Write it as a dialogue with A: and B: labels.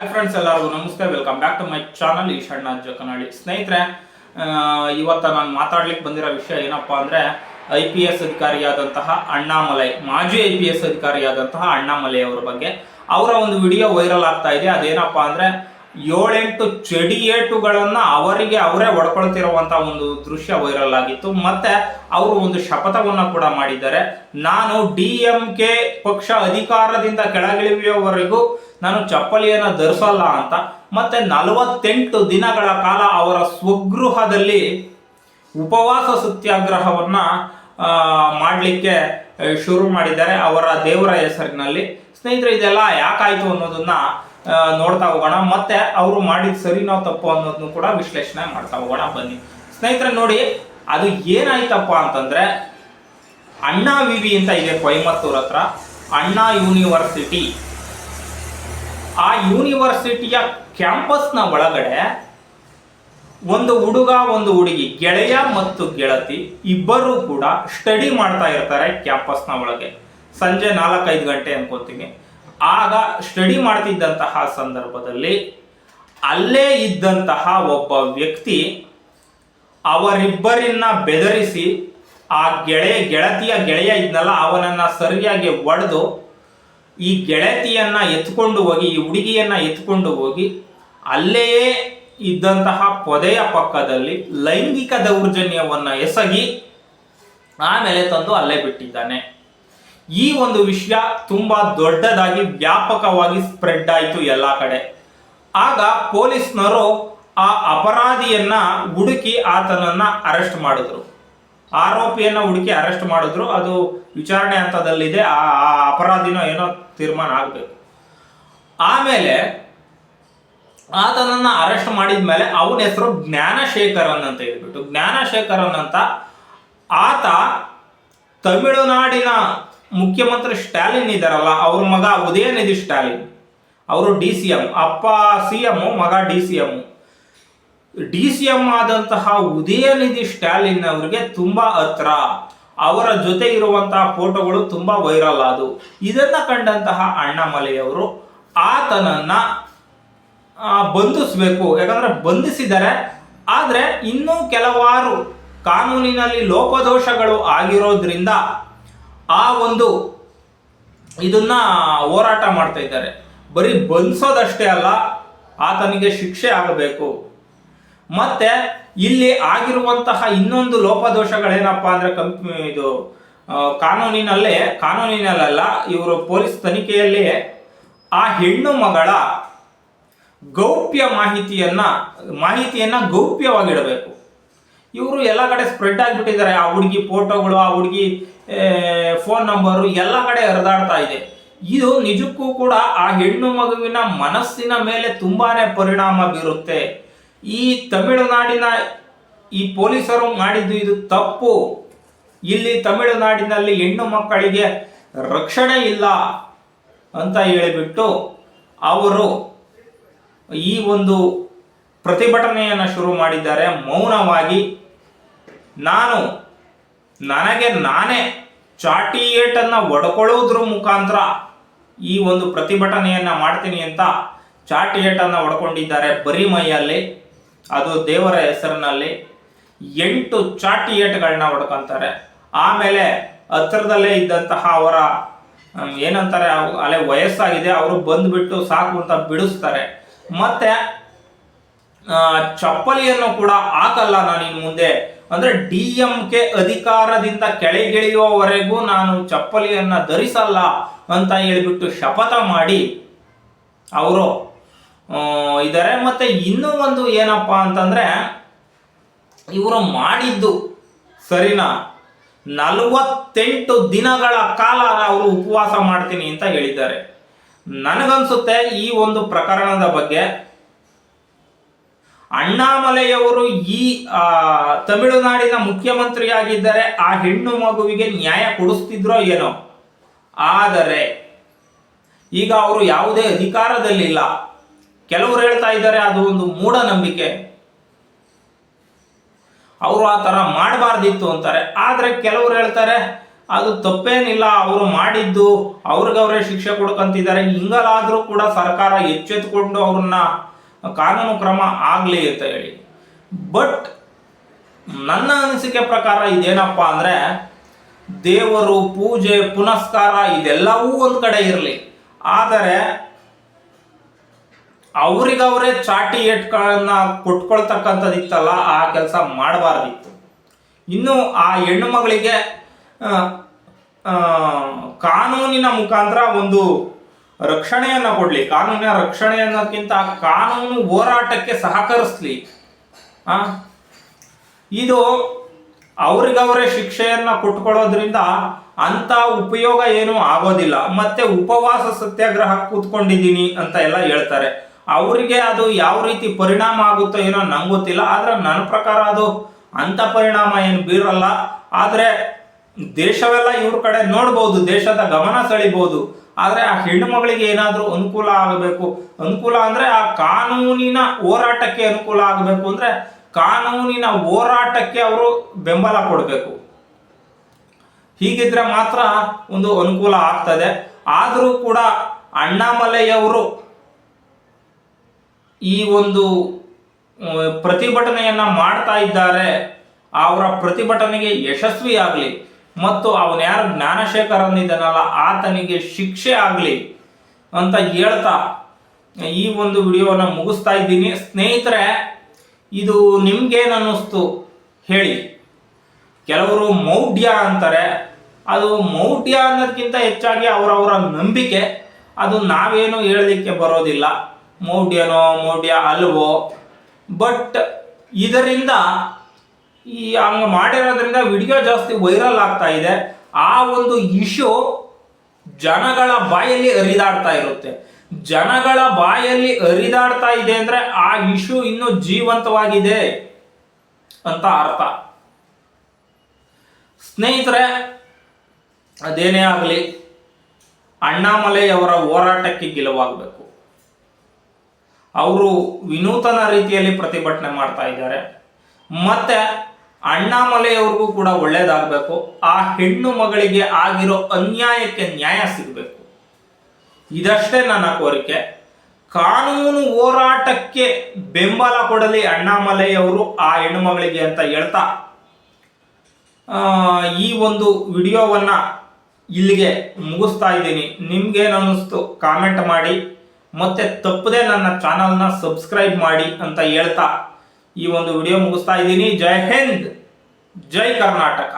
A: Friends ಎಲ್ಲರಿಗೂ ನಮಸ್ತೆ. Welcome back to my channel Eshanna Jakanahalli ಸ್ನೇಹಿತರೆ ಇವತ್ತು ನಾನು ಮಾತಾಡ್ಲಿಕ್ಕೆ ಬಂದಿರೋ ವಿಷಯ ಏನಪ್ಪಾ ಅಂದ್ರೆ ಐ ಪಿ ಎಸ್ ಅಧಿಕಾರಿಯಾದಂತಹ ಅಣ್ಣಾಮಲೈ, ಮಾಜಿ ಐ ಪಿ ಎಸ್ ಅಧಿಕಾರಿಯಾದಂತಹ ಅಣ್ಣಾಮಲೈ ಅವರ ಬಗ್ಗೆ. ಅವರ ಒಂದು ವಿಡಿಯೋ ವೈರಲ್ ಆಗ್ತಾ ಇದೆ. ಅದೇನಪ್ಪಾ ಅಂದ್ರೆ ಏಳೆಂಟು ಚಡಿಯೇಟುಗಳನ್ನು ಅವರಿಗೆ ಅವರೇ ಒಡ್ಕೊಳ್ತಿರುವಂಥ ಒಂದು ದೃಶ್ಯ ವೈರಲ್ ಆಗಿತ್ತು. ಮತ್ತೆ ಅವರು ಒಂದು ಶಪಥವನ್ನ ಕೂಡ ಮಾಡಿದ್ದಾರೆ. ನಾನು ಡಿ ಎಂ ಕೆ ಪಕ್ಷ ಅಧಿಕಾರದಿಂದ ಕೆಳಗಿಳಿಯುವವರೆಗೂ ನಾನು ಚಪ್ಪಲಿಯನ್ನ ಧರಿಸಲ್ಲ ಅಂತ. ಮತ್ತೆ ನಲವತ್ತೆಂಟು ದಿನಗಳ ಕಾಲ ಅವರ ಸ್ವಗೃಹದಲ್ಲಿ ಉಪವಾಸ ಸತ್ಯಾಗ್ರಹವನ್ನ ಮಾಡಲಿಕ್ಕೆ ಶುರು ಮಾಡಿದ್ದಾರೆ ಅವರ ದೇವರ ಹೆಸರಿನಲ್ಲಿ. ಸ್ನೇಹಿತರೆ, ಇದೆಲ್ಲ ಯಾಕಾಯಿತು ಅನ್ನೋದನ್ನ ನೋಡ್ತಾ ಹೋಗೋಣ. ಮತ್ತೆ ಅವರು ಮಾಡಿದ ಸರಿನೋ ತಪ್ಪು ಅನ್ನೋದನ್ನು ಕೂಡ ವಿಶ್ಲೇಷಣೆ ಮಾಡ್ತಾ ಹೋಗೋಣ. ಬನ್ನಿ. ಸ್ನೇಹಿತರೆ ನೋಡಿ, ಅದು ಏನಾಯ್ತಪ್ಪ ಅಂತಂದ್ರೆ, ಅಣ್ಣಾ ವಿವಿ ಅಂತ ಇದೆ ಕೊಯಮತ್ತೂರ್ ಹತ್ರ. ಅಣ್ಣಾ ಯೂನಿವರ್ಸಿಟಿ. ಆ ಯೂನಿವರ್ಸಿಟಿಯ ಕ್ಯಾಂಪಸ್ನ ಒಳಗಡೆ ಒಂದು ಹುಡುಗ, ಒಂದು ಹುಡುಗಿ, ಗೆಳೆಯ ಮತ್ತು ಗೆಳತಿ ಇಬ್ಬರು ಕೂಡ ಸ್ಟಡಿ ಮಾಡ್ತಾ ಇರ್ತಾರೆ ಕ್ಯಾಂಪಸ್ನ ಒಳಗೆ. ಸಂಜೆ ನಾಲ್ಕೈದು ಗಂಟೆ ಅನ್ಕೋತೀನಿ. ಆಗ ಸ್ಟಡಿ ಮಾಡ್ತಿದ್ದಂತಹ ಸಂದರ್ಭದಲ್ಲಿ ಅಲ್ಲೇ ಇದ್ದಂತಹ ಒಬ್ಬ ವ್ಯಕ್ತಿ ಅವರಿಬ್ಬರನ್ನ ಬೆದರಿಸಿ ಆ ಗೆಳೆ ಗೆಳತಿಯ ಗೆಳೆಯ ಇದ್ನಲ್ಲ, ಅವನನ್ನ ಸರಿಯಾಗಿ ಒಡೆದು ಈ ಗೆಳತಿಯನ್ನು ಎತ್ಕೊಂಡು ಹೋಗಿ, ಈ ಹುಡುಗಿಯನ್ನ ಎತ್ಕೊಂಡು ಹೋಗಿ ಅಲ್ಲೆಯೇ ಇದ್ದಂತಹ ಪೊದೆಯ ಪಕ್ಕದಲ್ಲಿ ಲೈಂಗಿಕ ದೌರ್ಜನ್ಯವನ್ನ ಎಸಗಿ ಆಮೇಲೆ ತಂದು ಅಲ್ಲೇ ಬಿಟ್ಟಿದ್ದಾನೆ. ಈ ಒಂದು ವಿಷಯ ತುಂಬಾ ದೊಡ್ಡದಾಗಿ ವ್ಯಾಪಕವಾಗಿ ಸ್ಪ್ರೆಡ್ ಆಯಿತು ಎಲ್ಲ ಕಡೆ. ಆಗ ಪೊಲೀಸ್ನವರು ಆ ಅಪರಾಧಿಯನ್ನ ಹುಡುಕಿ ಆತನನ್ನ ಅರೆಸ್ಟ್ ಮಾಡಿದ್ರು. ಆರೋಪಿಯನ್ನ ಹುಡುಕಿ ಅರೆಸ್ಟ್ ಮಾಡಿದ್ರು. ಅದು ವಿಚಾರಣೆ ಹಂತದಲ್ಲಿದೆ. ಆ ಅಪರಾಧಿನೋ ಏನೋ ತೀರ್ಮಾನ ಆಗಬೇಕು. ಆಮೇಲೆ ಆತನನ್ನ ಅರೆಸ್ಟ್ ಮಾಡಿದ ಮೇಲೆ ಅವನ ಹೆಸರು ಜ್ಞಾನಶೇಖರನ್ ಅಂತ ಹೇಳ್ಬಿಟ್ಟು. ಜ್ಞಾನಶೇಖರನ್ ಅಂತ ಆತ ತಮಿಳುನಾಡಿನ ಮುಖ್ಯಮಂತ್ರಿ ಸ್ಟಾಲಿನ್ ಇದ್ದಾರಲ್ಲ, ಅವ್ರ ಮಗ ಉದಯನಿಧಿ ಸ್ಟಾಲಿನ್. ಅವರು ಡಿ ಸಿ ಎಂ, ಅಪ್ಪ ಸಿ ಎಂ, ಮಗ D C M. D C M ಆದಂತಹ ಉದಯನಿಧಿ ಸ್ಟಾಲಿನ್ ಅವರಿಗೆ ತುಂಬಾ ಹತ್ರ. ಅವರ ಜೊತೆ ಇರುವಂತಹ ಫೋಟೋಗಳು ತುಂಬಾ ವೈರಲ್ ಆದವು. ಇದನ್ನ ಕಂಡಂತಹ ಅಣ್ಣಾಮಲೆಯವರು ಆತನನ್ನ ಬಂಧಿಸ್ಬೇಕು. ಯಾಕಂದ್ರೆ ಬಂಧಿಸಿದರೆ ಆದ್ರೆ ಇನ್ನೂ ಕೆಲವಾರು ಕಾನೂನಿನಲ್ಲಿ ಲೋಪದೋಷಗಳು ಆಗಿರೋದ್ರಿಂದ ಆ ಒಂದು ಇದನ್ನ ಹೋರಾಟ ಮಾಡ್ತಾ ಇದ್ದಾರೆ. ಬರೀ ಬಂಧಿಸೋದಷ್ಟೇ ಅಲ್ಲ, ಆತನಿಗೆ ಶಿಕ್ಷೆ ಆಗಬೇಕು. ಮತ್ತೆ ಇಲ್ಲಿ ಆಗಿರುವಂತಹ ಇನ್ನೊಂದು ಲೋಪದೋಷಗಳೇನಪ್ಪ ಅಂದ್ರೆ ಕಂಪ್ ಇದು ಕಾನೂನಿನಲ್ಲೇ ಕಾನೂನಿನಲ್ಲ ಇವರು ಪೊಲೀಸ್ ತನಿಖೆಯಲ್ಲಿ ಆ ಹೆಣ್ಣು ಮಗಳ ಗೌಪ್ಯ ಮಾಹಿತಿಯನ್ನ ಮಾಹಿತಿಯನ್ನ ಗೌಪ್ಯವಾಗಿಡಬೇಕು. ಇವರು ಎಲ್ಲ ಕಡೆ ಸ್ಪ್ರೆಡ್ ಆಗಿಬಿಟ್ಟಿದ್ದಾರೆ. ಆ ಹುಡುಗಿ ಫೋಟೋಗಳು ಆ ಹುಡುಗಿ ಫೋನ್ ನಂಬರು ಎಲ್ಲ ಕಡೆ ಹರಿದಾಡ್ತಾ ಇದೆ. ಇದು ನಿಜಕ್ಕೂ ಕೂಡ ಆ ಹೆಣ್ಣು ಮಗುವಿನ ಮನಸ್ಸಿನ ಮೇಲೆ ತುಂಬಾನೇ ಪರಿಣಾಮ ಬೀರುತ್ತೆ. ಈ ತಮಿಳುನಾಡಿನ ಈ ಪೊಲೀಸರು ಮಾಡಿದ್ದು ಇದು ತಪ್ಪು. ಇಲ್ಲಿ ತಮಿಳುನಾಡಿನಲ್ಲಿ ಹೆಣ್ಣು ಮಕ್ಕಳಿಗೆ ರಕ್ಷಣೆ ಇಲ್ಲ ಅಂತ ಹೇಳಿಬಿಟ್ಟು ಅವರು ಈ ಒಂದು ಪ್ರತಿಭಟನೆಯನ್ನು ಶುರು ಮಾಡಿದ್ದಾರೆ ಮೌನವಾಗಿ. ನಾನು ನನಗೆ ನಾನೇ ಚಾಟಿಯೇಟನ್ನು ಒಡ್ಕೊಳ್ಳೋದ್ರ ಮುಖಾಂತರ ಈ ಒಂದು ಪ್ರತಿಭಟನೆಯನ್ನು ಮಾಡ್ತೀನಿ ಅಂತ ಚಾಟಿಯೇಟನ್ನು ಒಡ್ಕೊಂಡಿದ್ದಾರೆ ಹೊಡ್ಕೊಂಡಿದ್ದಾರೆ ಬರೀ ಮೈಯಲ್ಲಿ, ಅದು ದೇವರ ಹೆಸರಿನಲ್ಲಿ ಎಂಟು ಚಾಟಿಯೇಟ್ಗಳನ್ನ ಹೊಡ್ಕೊಂತಾರೆ. ಆಮೇಲೆ ಹತ್ತಿರದಲ್ಲೇ ಇದ್ದಂತಹ ಅವರ ಏನಂತಾರೆ ಅಲ್ಲೇ ವಯಸ್ಸಾಗಿದೆ, ಅವರು ಬಂದುಬಿಟ್ಟು ಸಾಕು ಅಂತ ಬಿಡಿಸ್ತಾರೆ. ಮತ್ತೆ ಚಪ್ಪಲಿಯನ್ನು ಕೂಡ ಹಾಕಲ್ಲ ನಾನು ಇನ್ನು ಮುಂದೆ. ಅಂದ್ರೆ ಡಿ ಎಂ ಕೆ ಅಧಿಕಾರದಿಂದ ಕೆಳಗಿಳಿಯುವವರೆಗೂ ನಾನು ಚಪ್ಪಲಿಯನ್ನ ಧರಿಸಲ್ಲ ಅಂತ ಹೇಳಿಬಿಟ್ಟು ಶಪಥ ಮಾಡಿ ಅವರು ಇದ್ದಾರೆ ಮತ್ತೆ ಇನ್ನೂ ಒಂದು ಏನಪ್ಪ ಅಂತಂದ್ರೆ, ಇವರು ಮಾಡಿದ್ದು ಸರಿನಾ? ನಲವತ್ತೆಂಟು ದಿನಗಳ ಕಾಲ ಅವರು ಉಪವಾಸ ಮಾಡ್ತೀನಿ ಅಂತ ಹೇಳಿದ್ದಾರೆ. ನನಗನ್ಸುತ್ತೆ ಈ ಒಂದು ಪ್ರಕರಣದ ಬಗ್ಗೆ ಅಣ್ಣಾಮಲೆಯವರು ಈ ತಮಿಳುನಾಡಿನ ಮುಖ್ಯಮಂತ್ರಿಯಾಗಿದ್ದರೆ ಆ ಹೆಣ್ಣು ಮಗುವಿಗೆ ನ್ಯಾಯ ಕೊಡಿಸ್ತಿದ್ರೋ ಏನೋ. ಆದರೆ, ಈಗ ಅವರು ಯಾವುದೇ ಅಧಿಕಾರದಲ್ಲಿಲ್ಲ. ಕೆಲವರು ಹೇಳ್ತಾ ಇದ್ದಾರೆ ಅದು ಒಂದು ಮೂಢನಂಬಿಕೆ. ಅವರು ಆ ಥರ ಮಾಡಬಾರ್ದಿತ್ತು ಅಂತಾರೆ. ಆದರೆ ಕೆಲವರು ಹೇಳ್ತಾರೆ, ಅದು ತಪ್ಪೇನಿಲ್ಲ, ಅವರು ಮಾಡಿದ್ದು ಅವ್ರಿಗವರೇ ಶಿಕ್ಷೆ ಕೊಡ್ಕಂತಿದ್ದಾರೆ. ಹಿಂಗಲಾದರೂ ಕೂಡ ಸರ್ಕಾರ ಎಚ್ಚೆತ್ತುಕೊಂಡು ಅವ್ರನ್ನ ಕಾನೂನು ಕ್ರಮ ಆಗಲಿ ಅಂತ ಹೇಳಿ. ಬಟ್ ನನ್ನ ಅನಿಸಿಕೆ ಪ್ರಕಾರ ಇದೇನಪ್ಪ ಅಂದರೆ ದೇವರು ಪೂಜೆ, ಪುನಸ್ಕಾರ ಇದೆಲ್ಲವೂ ಒಂದು ಕಡೆ ಇರಲಿ. ಆದರೆ ಅವರಿಗವರೇ ಚಾಟಿ ಏಟ್ಗಳನ್ನ ಕೊಟ್ಕೊಳ್ತಕ್ಕಂಥದ್ದಿತ್ತಲ್ಲ, ಆ ಕೆಲಸ ಮಾಡಬಾರ್ದಿತ್ತು. ಇನ್ನು ಆ ಹೆಣ್ಣು ಮಗಳಿಗೆ ಕಾನೂನಿನ ಮುಖಾಂತರ ಒಂದು ರಕ್ಷಣೆಯನ್ನು ಕೊಡಲಿ ಕಾನೂನಿನ ರಕ್ಷಣೆ ಅನ್ನೋದಕ್ಕಿಂತ ಕಾನೂನು ಹೋರಾಟಕ್ಕೆ ಸಹಕರಿಸ್ಲಿ. ಆ, ಇದು ಅವ್ರಿಗವರೇ ಶಿಕ್ಷೆಯನ್ನು ಕೊಟ್ಕೊಳ್ಳೋದ್ರಿಂದ ಅಂತ ಉಪಯೋಗ ಏನೂ ಆಗೋದಿಲ್ಲ. ಮತ್ತೆ ಉಪವಾಸ ಸತ್ಯಾಗ್ರಹ ಕೂತ್ಕೊಂಡಿದ್ದೀನಿ ಅಂತ ಎಲ್ಲ ಹೇಳ್ತಾರೆ. ಅವರಿಗೆ ಅದು ಯಾವ ರೀತಿ ಪರಿಣಾಮ ಆಗುತ್ತೋ ಏನೋ ನಂಗೆ ಗೊತ್ತಿಲ್ಲ. ಆದ್ರೆ ನನ್ನ ಪ್ರಕಾರ ಅದು ಅಂತ ಪರಿಣಾಮ ಏನು ಬೀರಲ್ಲ ಆದರೆ ದೇಶವೆಲ್ಲ ಇವ್ರ ಕಡೆ ನೋಡ್ಬೋದು ದೇಶದ ಗಮನ ಸೆಳಿಬೋದು. ಆದರೆ ಆ ಹೆಣ್ಣು ಮಗಳಿಗೆ ಏನಾದರೂ ಅನುಕೂಲ ಆಗಬೇಕು? ಅನುಕೂಲ ಅಂದರೆ ಆ ಕಾನೂನಿನ ಹೋರಾಟಕ್ಕೆ ಅನುಕೂಲ ಆಗಬೇಕು ಅಂದರೆ ಕಾನೂನಿನ ಹೋರಾಟಕ್ಕೆ ಅವರು ಬೆಂಬಲ ಕೊಡಬೇಕು. ಹೀಗಿದ್ರೆ ಮಾತ್ರ ಒಂದು ಅನುಕೂಲ ಆಗ್ತದೆ. ಆದರೂ ಕೂಡ ಅಣ್ಣಾಮಲೆಯವರು ಈ ಒಂದು ಪ್ರತಿಭಟನೆಯನ್ನು ಮಾಡ್ತಾ ಇದ್ದಾರೆ. ಅವರ ಪ್ರತಿಭಟನೆಗೆ ಯಶಸ್ವಿ ಆಗಲಿ ಮತ್ತು ಅವನ ಯಾರು ಜ್ಞಾನಶೇಖರ್ ಅಂದಿದ್ದಾನಲ್ಲ ಆತನಿಗೆ ಶಿಕ್ಷೆ ಆಗಲಿ ಅಂತ ಹೇಳ್ತಾ ಈ ಒಂದು ವಿಡಿಯೋನ ಮುಗಿಸ್ತಾ ಇದ್ದೀನಿ. ಸ್ನೇಹಿತರೆ, ಇದು ನಿಮ್ಗೇನು ಅನ್ನಿಸ್ತು ಹೇಳಿ. ಕೆಲವರು ಮೌಢ್ಯ ಅಂತಾರೆ. ಅದು ಮೌಢ್ಯ ಅನ್ನೋದಕ್ಕಿಂತ ಹೆಚ್ಚಾಗಿ ಅವರವರ ನಂಬಿಕೆ. ಅದು ನಾವೇನು ಹೇಳಲಿಕ್ಕೆ ಬರೋದಿಲ್ಲ. ಮೌಢ್ಯನೋ ಮೌಢ್ಯ ಅಲ್ವೋ. ಬಟ್ ಇದರಿಂದ ಈ ಹಂಗೆ ಮಾಡಿರೋದ್ರಿಂದ ವಿಡಿಯೋ ಜಾಸ್ತಿ ವೈರಲ್ ಆಗ್ತಾ ಇದೆ. ಆ ಒಂದು ಇಶ್ಯೂ ಜನಗಳ ಬಾಯಲ್ಲಿ ಹರಿದಾಡ್ತಾ ಇರುತ್ತೆ. ಜನಗಳ ಬಾಯಲ್ಲಿ ಹರಿದಾಡ್ತಾ ಇದೆ ಅಂದ್ರೆ ಆ ಇಶ್ಯೂ ಇನ್ನೂ ಜೀವಂತವಾಗಿದೆ ಅಂತ ಅರ್ಥ. ಸ್ನೇಹಿತರೆ, ಅದೇನೇ ಆಗಲಿ, ಅಣ್ಣಾಮಲೈಯವರ ಹೋರಾಟಕ್ಕೆ ಗೆಲುವಾಗಬೇಕು. ಅವರು ವಿನೂತನ ರೀತಿಯಲ್ಲಿ ಪ್ರತಿಭಟನೆ ಮಾಡ್ತಾ ಇದ್ದಾರೆ. ಮತ್ತೆ ಅಣ್ಣಾಮಲೈಯವ್ರಿಗೂ ಕೂಡ ಒಳ್ಳೇದಾಗಬೇಕು. ಆ ಹೆಣ್ಣು ಮಗಳಿಗೆ ಆಗಿರೋ ಅನ್ಯಾಯಕ್ಕೆ ನ್ಯಾಯ ಸಿಗಬೇಕು. ಇದಷ್ಟೇ ನನ್ನ ಕೋರಿಕೆ. ಕಾನೂನು ಹೋರಾಟಕ್ಕೆ ಬೆಂಬಲ ಕೊಡಲಿ ಅಣ್ಣಾಮಲೆಯವರು, ಆ ಹೆಣ್ಣು ಮಗಳಿಗೆ ಅಂತ ಹೇಳ್ತಾ ಈ ಒಂದು ವಿಡಿಯೋವನ್ನು ಇಲ್ಲಿಗೆ ಮುಗಿಸ್ತಾ ಇದ್ದೀನಿ. ನಿಮ್ಗೇನು ಅನ್ನಿಸ್ತು ಕಾಮೆಂಟ್ ಮಾಡಿ. ಮತ್ತೆ ತಪ್ಪದೆ ನನ್ನ ಚಾನಲ್ನ ಸಬ್ಸ್ಕ್ರೈಬ್ ಮಾಡಿ ಅಂತ ಹೇಳ್ತಾ ಈ ಒಂದು ವಿಡಿಯೋ ಮುಗಿಸ್ತಾ ಇದ್ದೀನಿ. ಜೈ ಹಿಂದ್! ಜೈ ಕರ್ನಾಟಕ